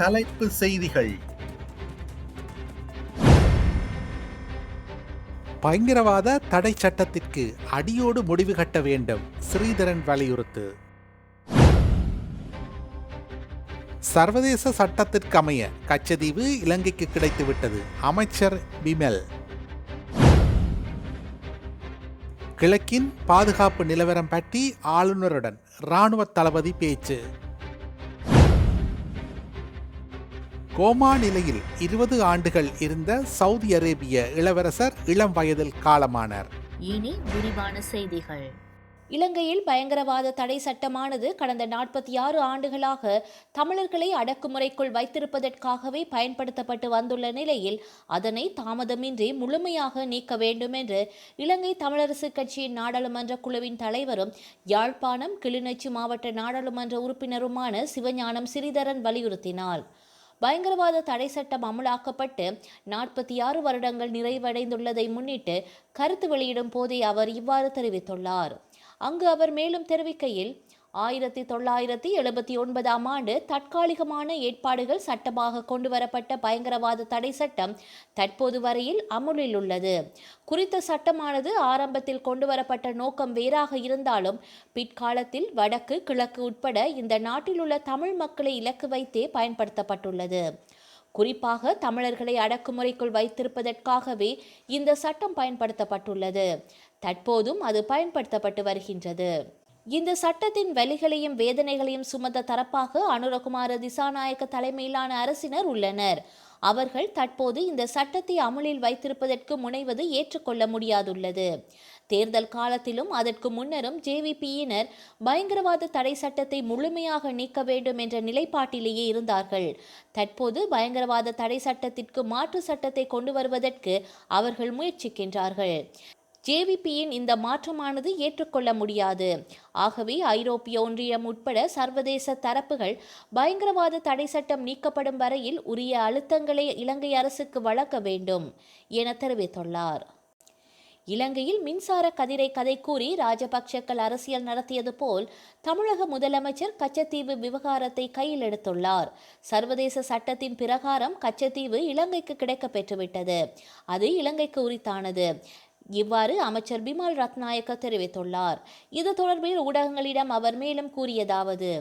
தலைப்பு செய்திகள். பயங்கரவாத தடை சட்டத்திற்கு அடியோடு முடிவு கட்ட வேண்டும் ஸ்ரீதரன் வலியுறுத்து. சர்வதேச சட்டத்திற்கு அமைய கச்சதீவு இலங்கைக்கு கிடைத்துவிட்டது அமைச்சர் பிமல். கிழக்கின் பாதுகாப்பு நிலவரம் பற்றி ஆளுநருடன் இராணுவ தளபதி பேச்சு. கோமா நிலையில் இருபது ஆண்டுகள் இருந்த சவுதி அரேபிய இளவரசர் இளம் வயதில் காலமானார். இனி விரிவான செய்திகள். இலங்கையில் பயங்கரவாத தடை சட்டமானது கடந்த நாற்பத்தி ஆறு ஆண்டுகளாக தமிழர்களை அடக்குமுறைக்குள் வைத்திருப்பதற்காகவே பயன்படுத்தப்பட்டு வந்துள்ள நிலையில் அதனை தாமதமின்றி முழுமையாக நீக்க வேண்டும் என்று இலங்கை தமிழரசு கட்சியின் நாடாளுமன்ற குழுவின் தலைவரும் யாழ்ப்பாணம் கிளிநொச்சி மாவட்ட நாடாளுமன்ற உறுப்பினருமான சிவஞானம் சிறிதரன் வலியுறுத்தினார். பயங்கரவாத தடை சட்டம் அமலாக்கப்பட்டு நாற்பத்தி ஆறு வருடங்கள் நிறைவடைந்துள்ளதை முன்னிட்டு கருத்து வெளியிடும் போதே அவர் இவ்வாறு தெரிவித்துள்ளார். அங்கு அவர் மேலும் தெரிவிக்கையில் ஆயிரத்தி தொள்ளாயிரத்தி எழுபத்தி ஒன்பதாம் ஆண்டு தற்காலிகமான ஏற்பாடுகள் சட்டமாக கொண்டுவரப்பட்ட பயங்கரவாத தடை சட்டம் தற்போது வரையில் அமுலில் உள்ளது. குறித்த சட்டமானது ஆரம்பத்தில் கொண்டுவரப்பட்ட நோக்கம் வேறாக இருந்தாலும் பிற்காலத்தில் வடக்கு கிழக்கு உட்பட இந்த நாட்டில் உள்ள தமிழ் மக்களை இலக்கு வைத்தே பயன்படுத்தப்பட்டுள்ளது. குறிப்பாக தமிழர்களை அடக்குமுறைக்குள் வைத்திருப்பதற்காகவே இந்த சட்டம் பயன்படுத்தப்பட்டுள்ளது. தற்போதும் அது பயன்படுத்தப்பட்டு வருகின்றது. இந்த சட்டத்தின் வலிகளையும் வேதனைகளையும் சுமந்த தரப்பாக அனுரகுமார திசாநாயக்க தலைமையிலான அரசினர் உள்ளனர். அவர்கள் தற்போது இந்த சட்டத்தை அமலில் வைத்திருப்பதற்கு முனைவது ஏற்றுக்கொள்ள முடியாதுள்ளது. தேர்தல் காலத்திலும் அதற்கு முன்னரும் ஜேவிபியினர் பயங்கரவாத தடை சட்டத்தை முழுமையாக நீக்க வேண்டும் என்ற நிலைப்பாட்டிலேயே இருந்தார்கள். தற்போது பயங்கரவாத தடை சட்டத்திற்கு மாற்று சட்டத்தை கொண்டு வருவதற்கு அவர்கள் முயற்சிக்கின்றார்கள். ஜேவிபியின் இந்த மாற்றமானது ஏற்றுக்கொள்ள முடியாது. ஆகவே ஐரோப்பிய ஒன்றியம் உட்பட சர்வதேச தரப்புகள் பயங்கரவாத தடை சட்டம் நீக்கப்படும் வரையில் உரிய அழுத்தங்களை இலங்கை அரசுக்கு வழங்க வேண்டும் என தெரிவித்துள்ளார். இலங்கையில் மின்சார கதிரை கதை கூறி ராஜபக்சக்கள் அரசியல் நடத்தியது போல் தமிழக முதலமைச்சர் கச்சத்தீவு விவகாரத்தை கையில் எடுத்துள்ளார். சர்வதேச சட்டத்தின் பிரகாரம் கச்சத்தீவு இலங்கைக்கு கிடைக்க பெற்றுவிட்டது அது இலங்கைக்கு உரித்தானது. இவ்வாறு அமைச்சர் பிமல் ரத்நாயக்க தெரிவித்துள்ளார். இது தொடர்பில் ஊடகங்களிடம் அவர் மேலும் கூறியதாவது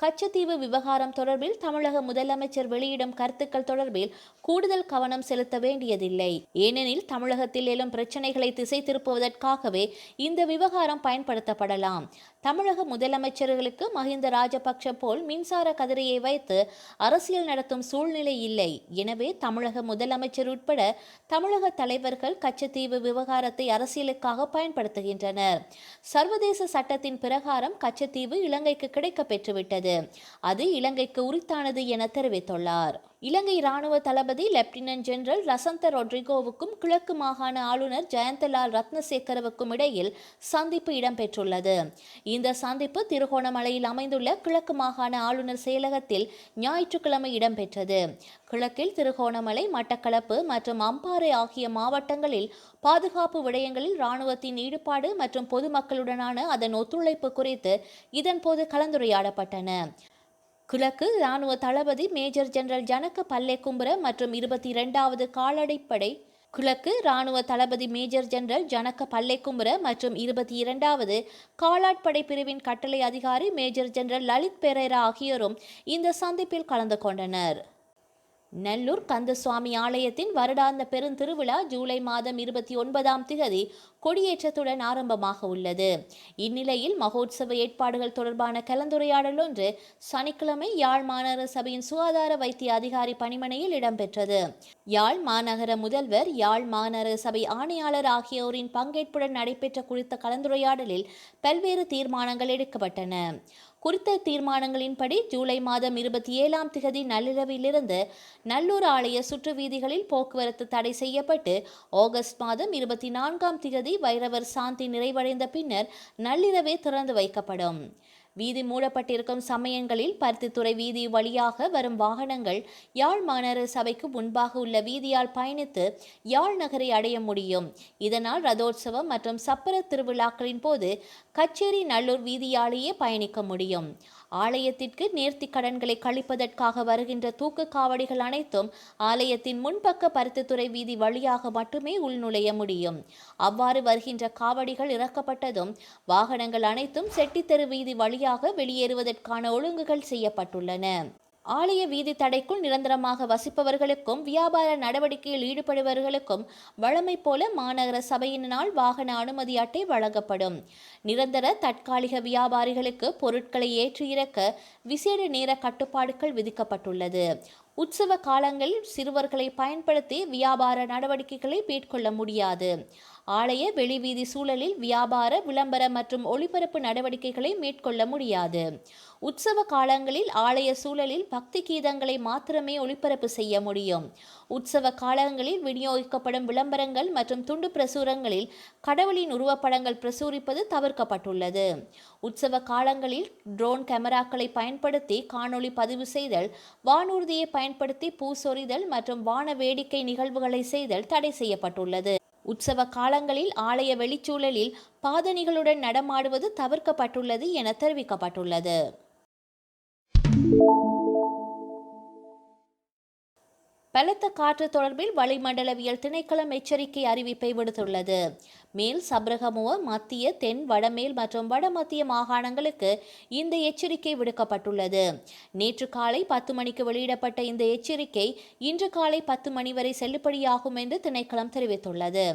கச்சத்தீவு விவகாரம் தொடர்பில் தமிழக முதலமைச்சர் வெளியிடும் கருத்துக்கள் தொடர்பில் கூடுதல் கவனம் செலுத்த வேண்டியதில்லை. ஏனெனில் தமிழகத்தில் எழும் பிரச்சனைகளை திசை திருப்புவதற்காகவே இந்த விவகாரம் பயன்படுத்தப்படலாம். தமிழக முதலமைச்சர்களுக்கு மஹிந்த ராஜபக்ஷ போல் மின்சார கதிரையை வைத்து அரசியல் நடத்தும் சூழ்நிலை இல்லை. எனவே தமிழக முதலமைச்சர் உட்பட தமிழக தலைவர்கள் கச்சத்தீவு விவகாரத்தை அரசியலுக்காக பயன்படுத்துகின்றனர். சர்வதேச சட்டத்தின் பிரகாரம் கச்சத்தீவு இலங்கைக்கு கிடைக்க பெற்றுவிட்டது அது இலங்கைக்கு உரித்தானது என தெரிவித்துள்ளார். இலங்கை இராணுவ தளபதி லெப்டினன்ட் ஜெனரல் ரசந்த ரொட்ரிகோவுக்கும் கிழக்கு மாகாண ஆளுநர் ஜெயந்தலால் ரத்னசேகரவுக்கும் இடையில் சந்திப்பு இடம்பெற்றுள்ளது. இந்த சந்திப்பு திருகோணமலையில் அமைந்துள்ள கிழக்கு மாகாண ஆளுநர் செயலகத்தில் ஞாயிற்றுக்கிழமை இடம்பெற்றது. கிழக்கில் திருகோணமலை மட்டக்களப்பு மற்றும் அம்பாறை ஆகிய மாவட்டங்களில் பாதுகாப்பு விடயங்களில் இராணுவத்தின் ஈடுபாடு மற்றும் பொதுமக்களுடனான அதன் ஒத்துழைப்பு குறித்து இதன்போது கலந்துரையாடப்பட்டன. கிழக்கு இராணுவ தளபதி மேஜர் ஜெனரல் ஜனக பல்லேக்கும்புர மற்றும் இருபத்தி இரண்டாவது காலடைப்படை கிழக்கு இராணுவ தளபதி மேஜர் ஜெனரல் ஜனக பல்லேக்கும்புர மற்றும் இருபத்தி இரண்டாவது காலாட்படை பிரிவின் கட்டளை அதிகாரி மேஜர் ஜெனரல் லலித் பெரேரா ஆகியோரும் இந்த சந்திப்பில் கலந்து கொண்டனர். நெல்லூர் கந்தசுவாமி ஆலயத்தின் வருடாந்த பெருந்திருவிழா ஜூலை மாதம் இருபத்தி ஒன்பதாம் திகதி கொடியேற்றத்துடன் ஆரம்பமாக உள்ளது. இந்நிலையில் மகோத்சவ ஏற்பாடுகள் தொடர்பான கலந்துரையாடல் ஒன்று சனிக்கிழமை யாழ் மாநகர சபையின் சுகாதார வைத்திய அதிகாரி பணிமனையில் இடம்பெற்றது. யாழ் மாநகர முதல்வர் யாழ் மாநகர சபை ஆணையாளர் ஆகியோரின் பங்கேற்புடன் நடைபெற்ற குறித்த கலந்துரையாடலில் பல்வேறு தீர்மானங்கள் எடுக்கப்பட்டன. குறித்த தீர்மானங்களின்படி ஜூலை மாதம் இருபத்தி ஏழாம் திகதி நள்ளிரவிலிருந்து நல்லூர் ஆலய சுற்று வீதிகளில் போக்குவரத்து தடை செய்யப்பட்டு ஆகஸ்ட் மாதம் இருபத்தி நான்காம் திகதி வைரவர் சாந்தி நிறைவடைந்த பின்னர் நள்ளிரவே திறந்து வைக்கப்படும். வீதி மூடப்பட்டிருக்கும் சமயங்களில் பருத்தித்துறை வீதி வழியாக வரும் வாகனங்கள் யாழ் மாநகர சபைக்கு முன்பாக உள்ள வீதியால் பயணித்து யாழ் நகரை அடைய முடியும். இதனால் ரதோற்சவம் மற்றும் சப்பர திருவிழாக்களின் போது கச்சேரி நல்லூர் வீதியாலேயே பயணிக்க முடியும். ஆலயத்திற்கு நேர்த்தி கடன்களை கழிப்பதற்காக வருகின்ற தூக்கு காவடிகள் அனைத்தும் ஆலயத்தின் முன்பக்க பருத்தித்துறை வீதி வழியாக மட்டுமே உள்நுழைய முடியும். அவ்வாறு வருகின்ற காவடிகள் இறக்கப்பட்டதும் வாகனங்கள் அனைத்தும் செட்டித்தெரு வீதி வழியாக வெளியேறுவதற்கான ஒழுங்குகள் செய்யப்பட்டுள்ளன. ஆலய வீதி தடைக்குள் நிரந்தரமாக வசிப்பவர்களுக்கும் வியாபார நடவடிக்கையில் ஈடுபடுபவர்களுக்கும் வழமை போல மாநகர சபையினால் வாகன அனுமதி அட்டை வழங்கப்படும். நிரந்தர தற்காலிக வியாபாரிகளுக்கு பொருட்களை ஏற்றி இறக்க விசேட நேர கட்டுப்பாடுகள் விதிக்கப்பட்டுள்ளது. உற்சவ காலங்களில் சிறுவர்களை பயன்படுத்தி வியாபார நடவடிக்கைகளை மேற்கொள்ள முடியாது. ஆலய வெளிவீதி சூழலில் வியாபார விளம்பர மற்றும் ஒளிபரப்பு நடவடிக்கைகளை மேற்கொள்ள முடியாது. உற்சவ காலங்களில் ஆலய சூழலில் பக்தி கீதங்களை மாத்திரமே ஒளிபரப்பு செய்ய முடியும். உற்சவ காலங்களில் விநியோகிக்கப்படும் விளம்பரங்கள் மற்றும் துண்டு பிரசுரங்களில் கடவுளின் உருவப்படங்கள் பிரசுரிப்பது தவிர்க்கப்பட்டுள்ளது. உற்சவ காலங்களில் ட்ரோன் கேமராக்களை பயன்படுத்தி காணொளி பதிவு செய்தல் வானூர்தியை பயன்படுத்தி பூ சொரிதல் மற்றும் வான வேடிக்கை நிகழ்வுகளை செய்தல் தடை செய்யப்பட்டுள்ளது. உற்சவ காலங்களில் ஆலய வெளிச்சூழலில் பாதணிகளுடன் நடமாடுவது தவிர்க்கப்பட்டுள்ளது என தெரிவிக்கப்பட்டுள்ளது. பலத்த காற்று தொடர்பில் வளிமண்டலவியல் திணைக்களம் எச்சரிக்கை அறிவிப்பை விடுத்துள்ளது. மேல் சபரகமுவ மத்திய தென் வடமேல் மற்றும் வடமத்திய மாகாணங்களுக்கு இந்த எச்சரிக்கை விடுக்கப்பட்டுள்ளது. நேற்று காலை பத்து மணிக்கு வெளியிடப்பட்ட இந்த எச்சரிக்கை இன்று காலை பத்து மணி வரை செல்லுபடியாகும் என்று திணைக்களம் தெரிவித்துள்ளது.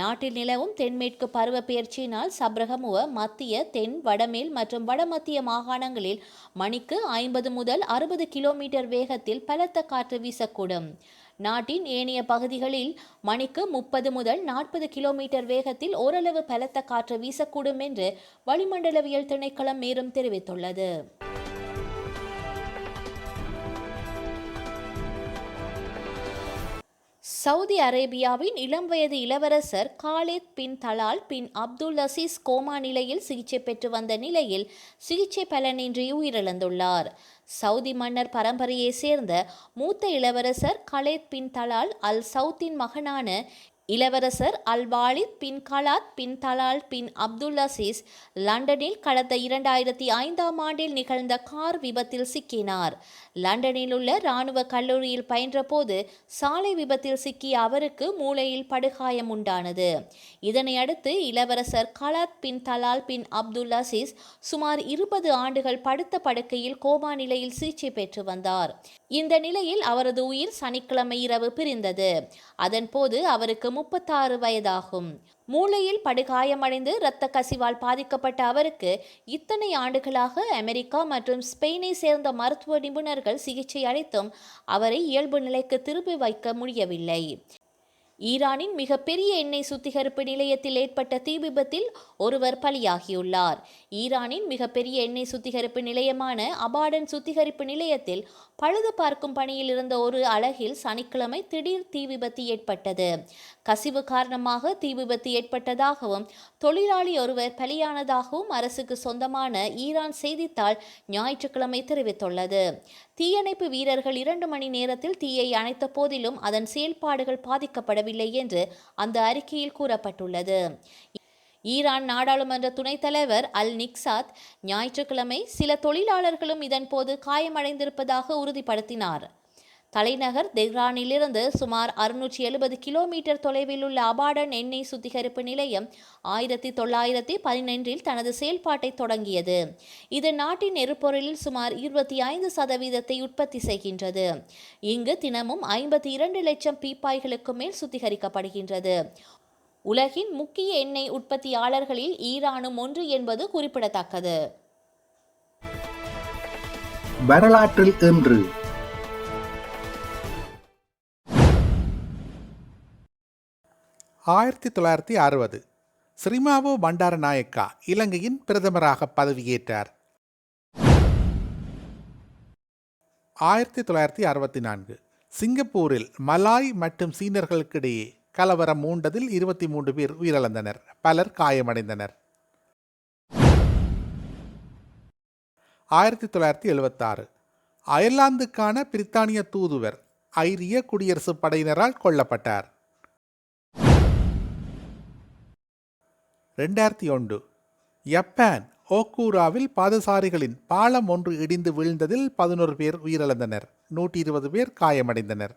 நாட்டில் நிலவும் தென்மேற்கு பருவ பெயர்ச்சியினால் சப்ரகமுவ மத்திய தென் வடமேல் மற்றும் வடமத்திய மாகாணங்களில் மணிக்கு ஐம்பது முதல் அறுபது கிலோமீட்டர் வேகத்தில் பலத்த காற்று வீசக்கூடும். நாட்டின் ஏனைய பகுதிகளில் மணிக்கு முப்பது முதல் நாற்பது கிலோமீட்டர் வேகத்தில் ஓரளவு பலத்த காற்று வீசக்கூடும் என்று வளிமண்டலவியல் திணைக்களம் மேலும் தெரிவித்துள்ளது. சவுதி அரேபியாவின் இளம் வயது இளவரசர் Khalid bin Talal bin Abdul Aziz coma நிலையில் சிகிச்சை பெற்று வந்த நிலையில் சிகிச்சை பலனின்றி உயிரிழந்துள்ளார். சவுதி மன்னர் பரம்பரையை சேர்ந்த மூத்த இளவரசர் கலேத் பின் தலால் அல் சவுத்தின் மகனான இளவரசர் அல் வாலித் பின் கலாத் பின் தலால் பின் அப்துல் அசீஸ் லண்டனில் கடந்த இரண்டாயிரத்தி ஐந்தாம் ஆண்டில் நிகழ்ந்த கார் விபத்தில் சிக்கினார். லண்டனில் உள்ள இராணுவ கல்லூரியில் பயின்றபோது சாலை விபத்தில் சிக்கிய அவருக்கு மூளையில் படுகாயம் உண்டானது. இதனையடுத்து இளவரசர் கலாத் பின் தலால் பின் அப்துல் அசீஸ் சுமார் இருபது ஆண்டுகள் படுத்த படுக்கையில் கோமா நிலையில் சிகிச்சை பெற்று வந்தார். இந்த நிலையில் அவரது உயிர் சனிக்கிழமை இரவு பிரிந்தது. அதன்போது அவருக்கு முப்பத்தாறு வயதாகும். மூளையில் படுகாயமடைந்து இரத்த கசிவால் பாதிக்கப்பட்ட அவருக்கு இத்தனை ஆண்டுகளாக அமெரிக்கா மற்றும் ஸ்பெயினை சேர்ந்த மருத்துவ நிபுணர்கள் சிகிச்சை அளித்தும் அவரை இயல்பு நிலைக்கு திருப்பி வைக்க முடியவில்லை. ஈரானின் மிகப்பெரிய எண்ணெய் சுத்திகரிப்பு நிலையத்தில் ஏற்பட்ட தீ விபத்தில் ஒருவர் பலியாகியுள்ளார். ஈரானின் மிகப்பெரிய எண்ணெய் சுத்திகரிப்பு நிலையமான அபாடன் சுத்திகரிப்பு நிலையத்தில் பழுது பார்க்கும் பணியில் இருந்த ஒரு அழகில் சனிக்கிழமை திடீர் தீ விபத்து ஏற்பட்டது. கசிவு காரணமாக தீ விபத்து ஏற்பட்டதாகவும் தொழிலாளி ஒருவர் பலியானதாகவும் அரசுக்கு சொந்தமான ஈரான் செய்தித்தாள் ஞாயிற்றுக்கிழமை தெரிவித்துள்ளது. தீயணைப்பு வீரர்கள் இரண்டு மணி நேரத்தில் தீயை அணைத்த போதிலும் அதன் செயல்பாடுகள் பாதிக்கப்படவில்லை என்று அந்த அறிக்கையில் கூறப்பட்டுள்ளது. ஈரான் நாடாளுமன்ற துணைத் தலைவர் அல் நிக்சாத் ஞாயிற்றுக்கிழமை சில தொழிலாளர்களும் இதன்போது காயமடைந்திருப்பதாக உறுதிப்படுத்தினார். தலைநகர் தெஹ்ரானிலிருந்து சுமார் அறுநூற்றி எழுபது கிலோமீட்டர் தொலைவில் உள்ள அபாடன் எண்ணெய் சுத்திகரிப்பு நிலையம் ஆயிரத்தி தொள்ளாயிரத்தி பதினொன்றில் தனது செயல்பாட்டை தொடங்கியது. இது நாட்டின் எரிபொருளில் சுமார் இருபத்தி ஐந்து சதவீதத்தை உற்பத்தி செய்கின்றது. இங்கு தினமும் ஐம்பத்தி இரண்டு லட்சம் பீப்பாய்களுக்கு மேல் சுத்திகரிக்கப்படுகின்றது. உலகின் முக்கிய எண்ணெய் உற்பத்தியாளர்களில் ஈரானும் ஒன்று என்பது குறிப்பிடத்தக்கது. வரலாற்றில் இன்று. ஆயிரத்தி தொள்ளாயிரத்தி அறுபது ஸ்ரீமாவோ பண்டாரநாயக்கா இலங்கையின் பிரதமராக பதவியேற்றார். ஆயிரத்தி தொள்ளாயிரத்தி அறுபத்தி நான்கு சிங்கப்பூரில் மலாய் மற்றும் சீனர்களுக்கிடையே கலவரம் மூண்டதில் இருபத்தி மூன்று பேர் உயிரிழந்தனர். பலர் காயமடைந்தனர். ஆயிரத்தி தொள்ளாயிரத்தி எழுபத்தாறு அயர்லாந்துக்கான பிரித்தானிய தூதுவர் ஐரிய குடியரசுப் படையினரால் கொல்லப்பட்டார். ரெண்டாயிரத்தி ஒன்று. ஜப்பான் ஓக்கூராவில் பாதசாரிகளின் பாலம் ஒன்று இடிந்து வீழ்ந்ததில் பதினோரு பேர் உயிரிழந்தனர். நூற்றி இருபது பேர் காயமடைந்தனர்.